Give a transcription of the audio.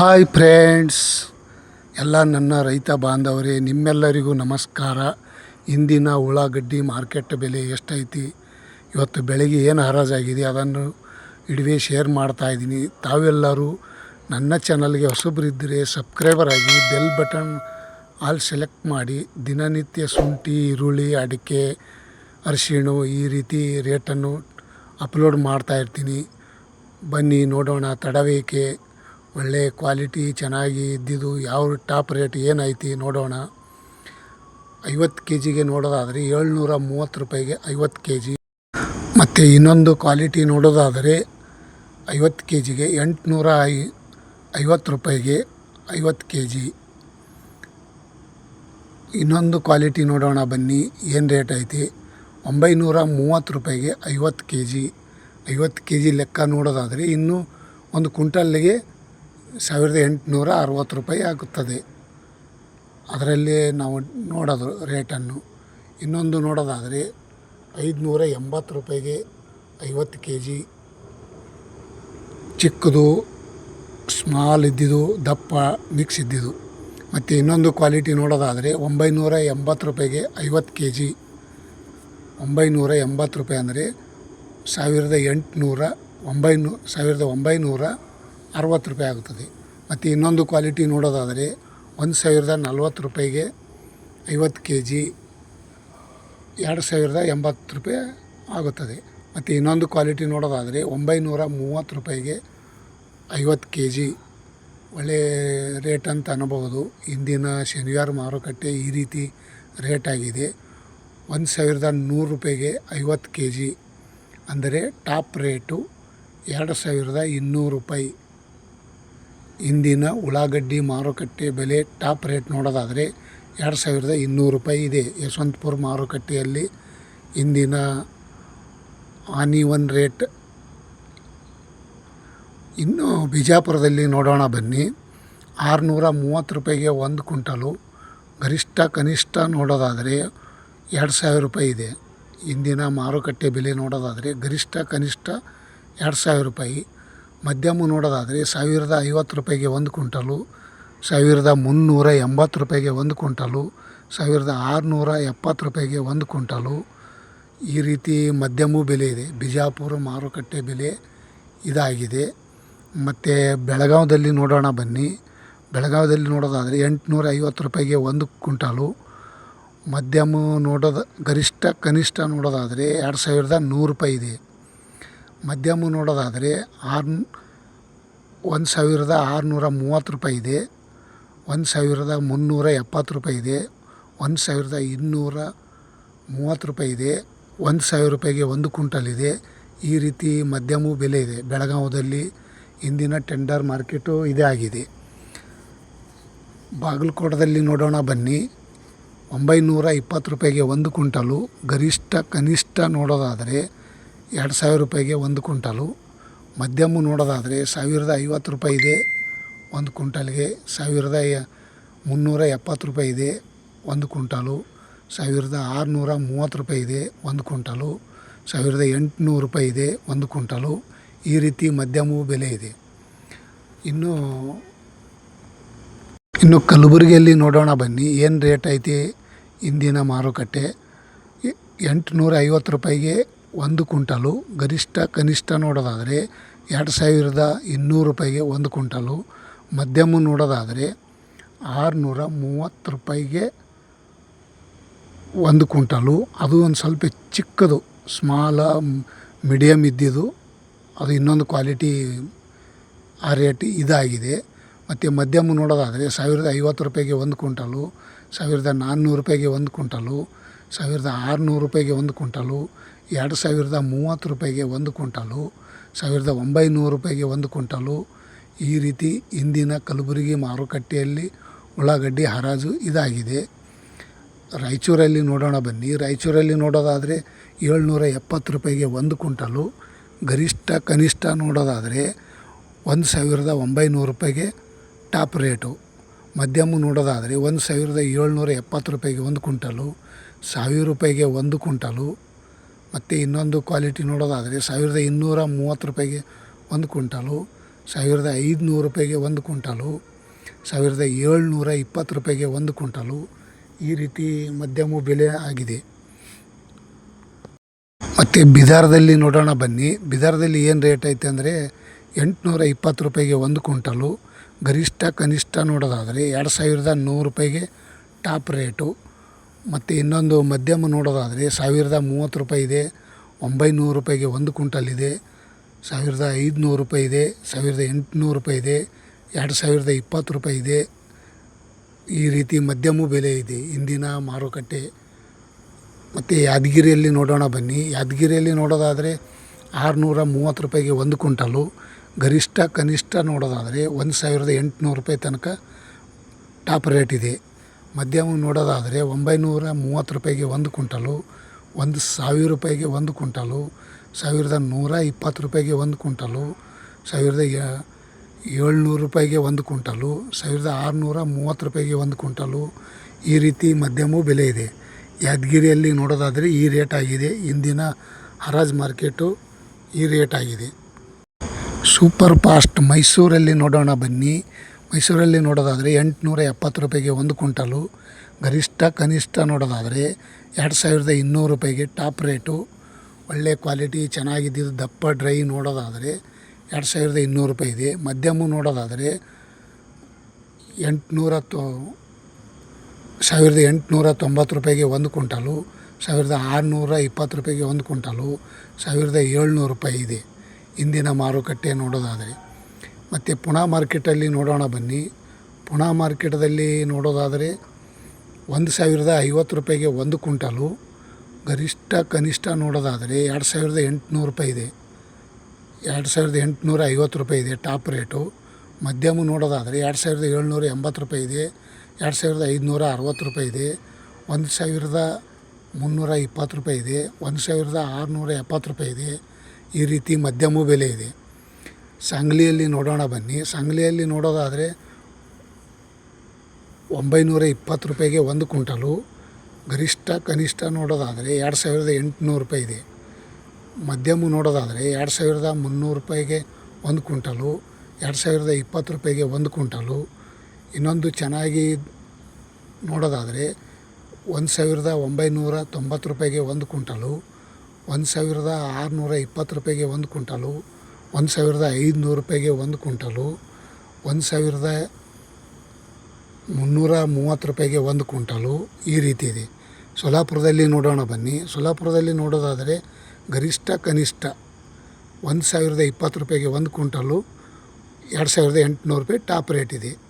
Hi friends, ಎಲ್ಲ ನನ್ನ ರೈತ ಬಾಂಧವರೇ, ನಿಮ್ಮೆಲ್ಲರಿಗೂ ನಮಸ್ಕಾರ. ಇಂದಿನ ಉಳ್ಳಾಗಡ್ಡಿ ಮಾರ್ಕೆಟ್ ಬೆಲೆ ಎಷ್ಟೈತಿ? ಇವತ್ತು ಬೆಳಗ್ಗೆ ಏನು ಹರಾಜಾಗಿದೆ ಅದನ್ನು ಇಡುವೆ ಶೇರ್ ಮಾಡ್ತಾ ಇದ್ದೀನಿ. ತಾವೆಲ್ಲರೂ ನನ್ನ ಚಾನಲ್ಗೆ ಹೊಸಬ್ರಿದ್ದರೆ ಸಬ್ಸ್ಕ್ರೈಬರ್ ಆಗಿ ಬೆಲ್ ಬಟನ್ ಆಲ್ ಸೆಲೆಕ್ಟ್ ಮಾಡಿ, ದಿನನಿತ್ಯ ಶುಂಠಿ, ಈರುಳ್ಳಿ, ಅಡಿಕೆ, ಅರಿಶಿಣ ಈ ರೀತಿ ರೇಟನ್ನು ಅಪ್ಲೋಡ್ ಮಾಡ್ತಾ ಇರ್ತೀನಿ. ಬನ್ನಿ, ನೋಡೋಣ, ತಡವೇಕೆ? ಒಳ್ಳೆ ಕ್ವಾಲಿಟಿ ಚೆನ್ನಾಗಿ ಇದ್ದಿದ್ದು ಯಾವ ಟಾಪ್ ರೇಟ್ ಏನೈತಿ ನೋಡೋಣ. ಐವತ್ತು ಕೆ ಜಿಗೆ ನೋಡೋದಾದರೆ ಏಳ್ನೂರ ಮೂವತ್ತು ರೂಪಾಯಿಗೆ ಐವತ್ತು ಕೆ ಜಿ ಮತ್ತು ಇನ್ನೊಂದು ಕ್ವಾಲಿಟಿ ನೋಡೋದಾದರೆ ಐವತ್ತು ಕೆ ಜಿಗೆ ಎಂಟುನೂರ ಐ, ಐವತ್ತು ರೂಪಾಯಿಗೆ ಐವತ್ತು ಕೆ ಜಿ ಇನ್ನೊಂದು ಕ್ವಾಲಿಟಿ ನೋಡೋಣ ಬನ್ನಿ, ಏನು ರೇಟ್ ಐತಿ? ಒಂಬೈನೂರ ಮೂವತ್ತು ರೂಪಾಯಿಗೆ ಐವತ್ತು ಕೆ ಜಿ ಐವತ್ತು ಕೆ ಜಿ ಲೆಕ್ಕ ನೋಡೋದಾದರೆ ಇನ್ನೂ ಒಂದು ಕುಂಟಲ್ಲಿಗೆ ಸಾವಿರದ ಎಂಟುನೂರ ಅರವತ್ತು ರೂಪಾಯಿ ಆಗುತ್ತದೆ. ಅದರಲ್ಲಿ ನಾವು ನೋಡೋದು ರೇಟನ್ನು. ಇನ್ನೊಂದು ನೋಡೋದಾದರೆ ಐದುನೂರ ಎಂಬತ್ತು ರೂಪಾಯಿಗೆ ಐವತ್ತು ಕೆ ಜಿ ಚಿಕ್ಕದು, ಸ್ಮಾಲ್ ಇದ್ದಿದ್ದು, ದಪ್ಪ, ಮಿಕ್ಸ್ ಇದ್ದಿದ್ದು. ಮತ್ತು ಇನ್ನೊಂದು ಕ್ವಾಲಿಟಿ ನೋಡೋದಾದರೆ ಒಂಬೈನೂರ ಎಂಬತ್ತು ರೂಪಾಯಿಗೆ ಐವತ್ತು ಕೆ ಜಿ ಒಂಬೈನೂರ ಎಂಬತ್ತು ರೂಪಾಯಿ ಅಂದರೆ ಸಾವಿರದ ಎಂಟುನೂರ ಒಂಬೈನೂ ಸಾವಿರದ ಒಂಬೈನೂರ ಅರವತ್ತು ರೂಪಾಯಿ ಆಗುತ್ತದೆ. ಮತ್ತು ಇನ್ನೊಂದು ಕ್ವಾಲಿಟಿ ನೋಡೋದಾದರೆ ಒಂದು ಸಾವಿರದ ನಲ್ವತ್ತು ರೂಪಾಯಿಗೆ ಐವತ್ತು ಕೆ ಜಿ ಎರಡು ಸಾವಿರದ ಎಂಬತ್ತು ರೂಪಾಯಿ ಆಗುತ್ತದೆ. ಮತ್ತು ಇನ್ನೊಂದು ಕ್ವಾಲಿಟಿ ನೋಡೋದಾದರೆ ಒಂಬೈನೂರ ಮೂವತ್ತು ರೂಪಾಯಿಗೆ ಐವತ್ತು ಕೆ ಜಿ ಒಳ್ಳೆಯ ರೇಟ್ ಅಂತ ಅನ್ನಬಹುದು ಇಂದಿನ ಶನಿವಾರ ಮಾರುಕಟ್ಟೆ ಈ ರೀತಿ ರೇಟ್ ಆಗಿದೆ. ಒಂದು ಸಾವಿರದ ನೂರು ರೂಪಾಯಿಗೆ ಐವತ್ತು ಕೆ ಜಿ ಅಂದರೆ ಟಾಪ್ ರೇಟು ಎರಡು ಸಾವಿರದ ಇನ್ನೂರು ರೂಪಾಯಿ ಇಂದಿನ ಉಳ್ಳಾಗಡ್ಡಿ ಮಾರುಕಟ್ಟೆ ಬೆಲೆ ಟಾಪ್ ರೇಟ್ ನೋಡೋದಾದರೆ ಎರಡು ಸಾವಿರದ ಇನ್ನೂರು ರೂಪಾಯಿ ಇದೆ. ಯಶವಂತಪುರ ಮಾರುಕಟ್ಟೆಯಲ್ಲಿ ಇಂದಿನ ಆನಿವನ್ ರೇಟ್. ಇನ್ನು ಬಿಜಾಪುರದಲ್ಲಿ ನೋಡೋಣ ಬನ್ನಿ. ಆರುನೂರ ಮೂವತ್ತು ರೂಪಾಯಿಗೆ ಒಂದು ಕುಂಟಲು ಗರಿಷ್ಠ ಕನಿಷ್ಠ ನೋಡೋದಾದರೆ ಎರಡು ಸಾವಿರ ರೂಪಾಯಿ ಇದೆ. ಇಂದಿನ ಮಾರುಕಟ್ಟೆ ಬೆಲೆ ನೋಡೋದಾದರೆ ಗರಿಷ್ಠ ಕನಿಷ್ಠ ಎರಡು ಸಾವಿರ ರೂಪಾಯಿ. ಮಧ್ಯಮ ನೋಡೋದಾದರೆ ಸಾವಿರದ ಐವತ್ತು ರೂಪಾಯಿಗೆ ಒಂದು ಕ್ವಿಂಟಲು, ಸಾವಿರದ ಮುನ್ನೂರ ಎಂಬತ್ತು ರೂಪಾಯಿಗೆ ಒಂದು ಕ್ವಿಂಟಲು, ಸಾವಿರದ ಆರುನೂರ ಎಪ್ಪತ್ತು ರೂಪಾಯಿಗೆ ಒಂದು ಕ್ವಿಂಟಲು. ಈ ರೀತಿ ಮಧ್ಯಮ ಬೆಲೆ ಇದೆ. ಬಿಜಾಪುರ ಮಾರುಕಟ್ಟೆ ಬೆಲೆ ಇದಾಗಿದೆ. ಮತ್ತು ಬೆಳಗಾವದಲ್ಲಿ ನೋಡೋಣ ಬನ್ನಿ. ಬೆಳಗಾವದಲ್ಲಿ ನೋಡೋದಾದರೆ ಎಂಟುನೂರ ಐವತ್ತು ರೂಪಾಯಿಗೆ ಒಂದು ಕ್ವಿಂಟಲು. ಮಧ್ಯಮ ನೋಡೋದು ಗರಿಷ್ಠ, ಕನಿಷ್ಠ ನೋಡೋದಾದರೆ ಎರಡು ಸಾವಿರದ ನೂರು ರೂಪಾಯಿ ಇದೆ. ಮಧ್ಯಮ ನೋಡೋದಾದರೆ ಆರು ಒಂದು ಸಾವಿರದ ಆರುನೂರ ಮೂವತ್ತು ರೂಪಾಯಿ ಇದೆ, ಒಂದು ಸಾವಿರದ ಮುನ್ನೂರ ಎಪ್ಪತ್ತು ರೂಪಾಯಿ ಇದೆ, ಒಂದು ಸಾವಿರದ ಇನ್ನೂರ ಮೂವತ್ತು ರೂಪಾಯಿ ಇದೆ, ಒಂದು ಸಾವಿರ ರೂಪಾಯಿಗೆ ಒಂದು ಕುಂಟಲ್ ಇದೆ. ಈ ರೀತಿ ಮಧ್ಯಮ ಬೆಲೆ ಇದೆ. ಬೆಳಗಾವದಲ್ಲಿ ಇಂದಿನ ಟೆಂಡರ್ ಮಾರ್ಕೆಟು ಇದೇ ಆಗಿದೆ. ಬಾಗಲಕೋಟದಲ್ಲಿ ನೋಡೋಣ ಬನ್ನಿ. ಒಂಬೈನೂರ ಇಪ್ಪತ್ತು ರೂಪಾಯಿಗೆ ಒಂದು ಕುಂಟಲು ಗರಿಷ್ಠ, ಕನಿಷ್ಠ ನೋಡೋದಾದರೆ ಎರಡು ಸಾವಿರ ರೂಪಾಯಿಗೆ ಒಂದು ಕುಂಟಲು ಮಧ್ಯಮ ನೋಡೋದಾದರೆ ಸಾವಿರದ ಐವತ್ತು ರೂಪಾಯಿ ಇದೆ. ಒಂದು ಕುಂಟಲ್ಗೆ ಸಾವಿರದ ಮುನ್ನೂರ ಎಪ್ಪತ್ತು ರೂಪಾಯಿ ಇದೆ. ಒಂದು ಕುಂಟಲು ಸಾವಿರದ ಆರುನೂರ ಮೂವತ್ತು ರೂಪಾಯಿ ಇದೆ. ಒಂದು ಕುಂಟಲು ಸಾವಿರದ ಎಂಟುನೂರು ರೂಪಾಯಿ ಇದೆ. ಒಂದು ಕುಂಟಲು ಈ ರೀತಿ ಮಧ್ಯಮ ಬೆಲೆ ಇದೆ. ಇನ್ನು ಇನ್ನು ಕಲಬುರಗಿಯಲ್ಲಿ ನೋಡೋಣ ಬನ್ನಿ. ಏನು ರೇಟ್ ಐತಿ? ಇಂದಿನ ಮಾರುಕಟ್ಟೆ. ಎಂಟುನೂರ ಐವತ್ತು ರೂಪಾಯಿಗೆ ಒಂದು ಕುಂಟಲು ಗರಿಷ್ಠ ಕನಿಷ್ಠ ನೋಡೋದಾದರೆ ಎರಡು ಸಾವಿರದ ಇನ್ನೂರು ರೂಪಾಯಿಗೆ ಒಂದು ಕುಂಟಲು ಮಧ್ಯಮ ನೋಡೋದಾದರೆ ಆರುನೂರ ಮೂವತ್ತು ರೂಪಾಯಿಗೆ ಒಂದು ಕುಂಟಲು ಅದು ಒಂದು ಸ್ವಲ್ಪ ಚಿಕ್ಕದು ಸ್ಮಾಲ ಮೀಡಿಯಮ್ ಇದ್ದಿದ್ದು, ಅದು ಇನ್ನೊಂದು ಕ್ವಾಲಿಟಿ ಆ ರೇಟ್ ಇದಾಗಿದೆ. ಮತ್ತು ಮಧ್ಯಮ ನೋಡೋದಾದರೆ ಸಾವಿರದ ಐವತ್ತು ರೂಪಾಯಿಗೆ ಒಂದು ಕುಂಟಲು ಸಾವಿರದ ನಾನ್ನೂರು ರೂಪಾಯಿಗೆ ಒಂದು ಕುಂಟಲು ಸಾವಿರದ ಆರುನೂರು ರೂಪಾಯಿಗೆ ಒಂದು ಕುಂಟಲು ಎರಡು ಸಾವಿರದ ಮೂವತ್ತು ರೂಪಾಯಿಗೆ ಒಂದು ಕ್ವಿಂಟಾಲು, ಸಾವಿರದ ಒಂಬೈನೂರು ರೂಪಾಯಿಗೆ ಒಂದು ಕ್ವಿಂಟಾಲು. ಈ ರೀತಿ ಇಂದಿನ ಕಲಬುರಗಿ ಮಾರುಕಟ್ಟೆಯಲ್ಲಿ ಉಳ್ಳಾಗಡ್ಡಿ ಹರಾಜು ಇದಾಗಿದೆ. ರಾಯಚೂರಲ್ಲಿ ನೋಡೋಣ ಬನ್ನಿ. ರಾಯಚೂರಲ್ಲಿ ನೋಡೋದಾದರೆ ಏಳ್ನೂರ ಎಪ್ಪತ್ತು ರೂಪಾಯಿಗೆ ಒಂದು ಕ್ವಿಂಟಾಲು. ಗರಿಷ್ಠ, ಕನಿಷ್ಠ ನೋಡೋದಾದರೆ ಒಂದು ಸಾವಿರದ ಒಂಬೈನೂರು ರೂಪಾಯಿಗೆ ಟಾಪ್ ರೇಟು. ಮಧ್ಯಮ ನೋಡೋದಾದರೆ ಒಂದು ಸಾವಿರದ ಏಳ್ನೂರ ಎಪ್ಪತ್ತು ರೂಪಾಯಿಗೆ ಒಂದು ಕ್ವಿಂಟಾಲು, ಸಾವಿರ ರೂಪಾಯಿಗೆ ಒಂದು ಕುಂಟಲು ಮತ್ತು ಇನ್ನೊಂದು ಕ್ವಾಲಿಟಿ ನೋಡೋದಾದರೆ ಸಾವಿರದ ಇನ್ನೂರ ಮೂವತ್ತು ರೂಪಾಯಿಗೆ ಒಂದು ಕ್ವಿಂಟಾಲು, ಸಾವಿರದ ಐದುನೂರು ರೂಪಾಯಿಗೆ ಒಂದು ಕ್ವಿಂಟಾಲು, ಸಾವಿರದ ಏಳ್ನೂರ ಇಪ್ಪತ್ತು ರೂಪಾಯಿಗೆ ಒಂದು ಕ್ವಿಂಟಾಲು. ಈ ರೀತಿ ಮಧ್ಯಮ ಬೆಲೆ ಆಗಿದೆ. ಮತ್ತು ಬಿದಾರದಲ್ಲಿ ನೋಡೋಣ ಬನ್ನಿ. ಬಿದಾರದಲ್ಲಿ ಏನು ರೇಟ್ ಐತೆ ಅಂದರೆ ಎಂಟುನೂರ ಇಪ್ಪತ್ತು ರೂಪಾಯಿಗೆ ಒಂದು ಕ್ವಿಂಟಲು. ಗರಿಷ್ಠ ಕನಿಷ್ಠ ನೋಡೋದಾದರೆ ಎರಡು ಸಾವಿರದ ನೂರು ರೂಪಾಯಿಗೆ ಟಾಪ್ ರೇಟು ಮತ್ತು ಇನ್ನೊಂದು ಮಧ್ಯಮ ನೋಡೋದಾದರೆ ಸಾವಿರದ ಮೂವತ್ತು ರೂಪಾಯಿ ಇದೆ, ಒಂಬೈನೂರು ರೂಪಾಯಿಗೆ ಒಂದು ಕುಂಟಲ್ ಇದೆ, ಸಾವಿರದ ಐದುನೂರು ರೂಪಾಯಿ ಇದೆ, ಸಾವಿರದ ಎಂಟುನೂರು ರೂಪಾಯಿ ಇದೆ, ಎರಡು ಸಾವಿರದ ಇಪ್ಪತ್ತು ರೂಪಾಯಿ ಇದೆ. ಈ ರೀತಿ ಮಧ್ಯಮ ಬೆಲೆ ಇದೆ. ಇಂದಿನ ಮಾರುಕಟ್ಟೆ. ಮತ್ತು ಯಾದಗಿರಿಯಲ್ಲಿ ನೋಡೋಣ ಬನ್ನಿ. ಯಾದಗಿರಿಯಲ್ಲಿ ನೋಡೋದಾದರೆ ಆರುನೂರ ಮೂವತ್ತು ರೂಪಾಯಿಗೆ ಒಂದು ಕುಂಟಲು ಗರಿಷ್ಠ ಕನಿಷ್ಠ ನೋಡೋದಾದರೆ ಒಂದು ಸಾವಿರದ ಎಂಟುನೂರು ರೂಪಾಯಿ ತನಕ ಟಾಪ್ ರೇಟ್ ಇದೆ. ಮಧ್ಯಮ ನೋಡೋದಾದರೆ ಒಂಬೈನೂರ ಮೂವತ್ತು ರೂಪಾಯಿಗೆ ಒಂದು ಕುಂಟಲು ಒಂದು ಸಾವಿರ ರೂಪಾಯಿಗೆ ಒಂದು ಕುಂಟಲು ಸಾವಿರದ ನೂರ ಇಪ್ಪತ್ತು ರೂಪಾಯಿಗೆ ಒಂದು ಕುಂಟಲು ಸಾವಿರದ ಏಳ್ನೂರು ರೂಪಾಯಿಗೆ ಒಂದು ಕುಂಟಲು ಸಾವಿರದ ಆರುನೂರ ಮೂವತ್ತು ರೂಪಾಯಿಗೆ ಒಂದು ಕುಂಟಲು ಈ ರೀತಿ ಮಧ್ಯಮ ಬೆಲೆ ಇದೆ. ಯಾದಗಿರಿಯಲ್ಲಿ ನೋಡೋದಾದರೆ ಈ ರೇಟ್ ಆಗಿದೆ. ಇಂದಿನ ಹರಾಜ್ ಮಾರ್ಕೆಟು ಈ ರೇಟ್ ಆಗಿದೆ. ಸೂಪರ್ ಫಾಸ್ಟ್ ಮೈಸೂರಲ್ಲಿ ನೋಡೋಣ ಬನ್ನಿ. ಮೈಸೂರಲ್ಲಿ ನೋಡೋದಾದರೆ ಎಂಟುನೂರ ಎಪ್ಪತ್ತು ರೂಪಾಯಿಗೆ ಒಂದು ಕ್ವಿಂಟಲು, ಗರಿಷ್ಠ ಕನಿಷ್ಠ ನೋಡೋದಾದರೆ ಎರಡು ಸಾವಿರದ ಇನ್ನೂರು ರೂಪಾಯಿಗೆ ಟಾಪ್ ರೇಟು. ಒಳ್ಳೆ ಕ್ವಾಲಿಟಿ, ಚೆನ್ನಾಗಿದ್ದಿದ್ದು ದಪ್ಪ ಡ್ರೈ ನೋಡೋದಾದರೆ ಎರಡು ಸಾವಿರದ ಇನ್ನೂರು ರೂಪಾಯಿ ಇದೆ ಮಧ್ಯಮ ನೋಡೋದಾದರೆ ಎಂಟುನೂರ ತೊ, ಸಾವಿರದ ಎಂಟುನೂರ ತೊಂಬತ್ತು ರೂಪಾಯಿಗೆ ಒಂದು ಕ್ವಿಂಟಲು, ಸಾವಿರದ ಆರುನೂರ ಇಪ್ಪತ್ತು ರೂಪಾಯಿಗೆ ಒಂದು ಕ್ವಿಂಟಲು, ಸಾವಿರದ ಏಳ್ನೂರು ರೂಪಾಯಿ ಇದೆ. ಇಂದಿನ ಮಾರುಕಟ್ಟೆ ನೋಡೋದಾದರೆ. ಮತ್ತು ಪುಣಾ ಮಾರ್ಕೆಟಲ್ಲಿ ನೋಡೋಣ ಬನ್ನಿ. ಪುಣಾ ಮಾರ್ಕೆಟದಲ್ಲಿ ನೋಡೋದಾದರೆ ಒಂದು ಸಾವಿರದ ಐವತ್ತು ರೂಪಾಯಿಗೆ ಒಂದು ಕುಂಟಲು ಗರಿಷ್ಠ ಕನಿಷ್ಠ ನೋಡೋದಾದರೆ ಎರಡು ಸಾವಿರದ ಎಂಟುನೂರು ರೂಪಾಯಿ ಇದೆ. ಎರಡು ಸಾವಿರದ ಎಂಟುನೂರ ಐವತ್ತು ರೂಪಾಯಿ ಇದೆ ಟಾಪ್ ರೇಟು. ಮಧ್ಯಮ ನೋಡೋದಾದರೆ ಎರಡು ಸಾವಿರದ ಏಳ್ನೂರ ಎಂಬತ್ತು ರೂಪಾಯಿ ಇದೆ. ಎರಡು ಸಾವಿರದ ಐದುನೂರ ಅರವತ್ತು ರೂಪಾಯಿ ಇದೆ. ಒಂದು ಸಾವಿರದ ಮುನ್ನೂರ ಇಪ್ಪತ್ತು ರೂಪಾಯಿ ಇದೆ. ಒಂದು ಸಾವಿರದ ಆರುನೂರ ಎಪ್ಪತ್ತು ರೂಪಾಯಿ ಇದೆ. ಈ ರೀತಿ ಮಧ್ಯಮ ಬೆಲೆ ಇದೆ. ಸಾಂಗ್ಲಿಯಲ್ಲಿ ನೋಡೋಣ ಬನ್ನಿ. ಸಂಗ್ಲಿಯಲ್ಲಿ ನೋಡೋದಾದರೆ ಒಂಬೈನೂರ ಇಪ್ಪತ್ತು ರೂಪಾಯಿಗೆ ಒಂದು ಕುಂಟಲು ಗರಿಷ್ಠ ಕನಿಷ್ಠ ನೋಡೋದಾದರೆ ಎರಡು ಸಾವಿರದ ಎಂಟುನೂರು ರೂಪಾಯಿ ಇದೆ. ಮಧ್ಯಮ ನೋಡೋದಾದರೆ ಎರಡು ಸಾವಿರದ ಮುನ್ನೂರು ರೂಪಾಯಿಗೆ ಒಂದು ಕುಂಟಲು ಎರಡು ಸಾವಿರದ ಇಪ್ಪತ್ತು ರೂಪಾಯಿಗೆ ಒಂದು ಕುಂಟಲು ಇನ್ನೊಂದು ಚೆನ್ನಾಗಿ ನೋಡೋದಾದರೆ ಒಂದು ಸಾವಿರದ ಒಂಬೈನೂರ ತೊಂಬತ್ತು ರೂಪಾಯಿಗೆ ಒಂದು ಕುಂಟಲು ಒಂದು ಸಾವಿರದ ಆರುನೂರ ಇಪ್ಪತ್ತು ರೂಪಾಯಿಗೆ ಒಂದು ಕುಂಟಲು ಒಂದು ಸಾವಿರದ ಐದುನೂರು ರೂಪಾಯಿಗೆ ಒಂದು ಕುಂಟಲು ಒಂದು ಸಾವಿರದ ಮುನ್ನೂರ ಮೂವತ್ತು ರೂಪಾಯಿಗೆ ಒಂದು ಕುಂಟಲು ಈ ರೀತಿ ಇದೆ. ಸೊಲ್ಲಾಪುರದಲ್ಲಿ ನೋಡೋಣ ಬನ್ನಿ. ಸೊಲ್ಲಾಪುರದಲ್ಲಿ ನೋಡೋದಾದರೆ ಗರಿಷ್ಠ ಕನಿಷ್ಠ ಒಂದು ಸಾವಿರದ ಇಪ್ಪತ್ತು ರೂಪಾಯಿಗೆ ಒಂದು ಕುಂಟಲು ಎರಡು ಸಾವಿರದ ಎಂಟುನೂರು ರೂಪಾಯಿ ಟಾಪ್ ರೇಟ್ ಇದೆ.